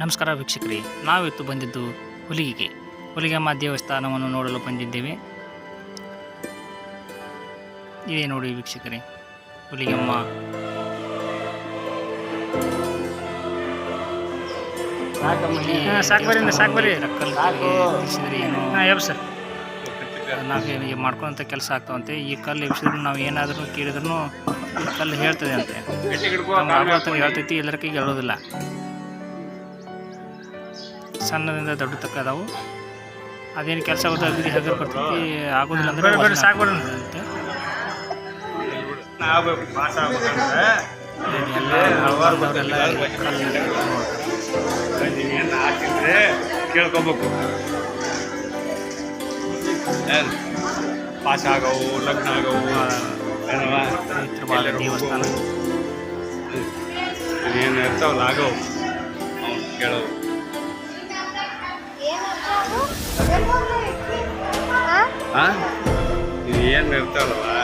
ನಮಸ್ಕಾರ ವೀಕ್ಷಕರೇ ನಾವಿತ್ತು ಬಂದಿದ್ದು ಹುಲಿಗೆಗೆ. ಹುಲಿಗೆಮ್ಮ ದೇವಸ್ಥಾನವನ್ನು ನೋಡಲು ಬಂದಿದ್ದೇವೆ. ಇದೇ ನೋಡಿ ವೀಕ್ಷಕರೇ ಹುಲಿಗೆಮ್ಮ ನಾವು ಮಾಡ್ಕೊಂತ ಕೆಲಸ ಆಗ್ತಾವಂತೆ ಈ ಕಲ್ಲು ಎಬ್ಸಿದ್ರು ನಾವು ಏನಾದರೂ ಕೇಳಿದ್ರು ಕಲ್ಲು ಹೇಳ್ತದೆ ಅಂತೆ. ಹೇಳ್ತೈತಿ ಎಲ್ಲರ ಕೈಗೆ ಹೇಳೋದಿಲ್ಲ. ಸಣ್ಣದಿಂದ ದೊಡ್ಡ ತಕ್ಕ ಅದಾವು. ಅದೇನು ಕೆಲಸ ಆಗುತ್ತೆ ಅಗದಿ ಹಗರ್ ಬರ್ತೈತಿ ಆಗೋದಿಲ್ಲ ಅಂದ್ರೆ ಬೇಡ, ಬೇಡ, ವಾಸನೆ ಸಾಕ್ ಬಿಡು. ಅಂತೆ. ಎಲ್ಲ ಹಳಬಾರ್ದವ್ರೆಲ್ಲ ಕಲ್ಲು ನೋಡ್ತಾರೆ. ಕೇಳ್ಕೊಬೇಕು. ಪಾಸ್ ಆಗವು ಲಗ್ನ ಆಗವು. ದೇವಸ್ಥಾನ. ಏನು ಇರ್ತಾವಲ್ಲ ಆಗವು. ಅವ್ನು ಕೇಳವು ಏನು ಇರ್ತಾವಲ್ಲ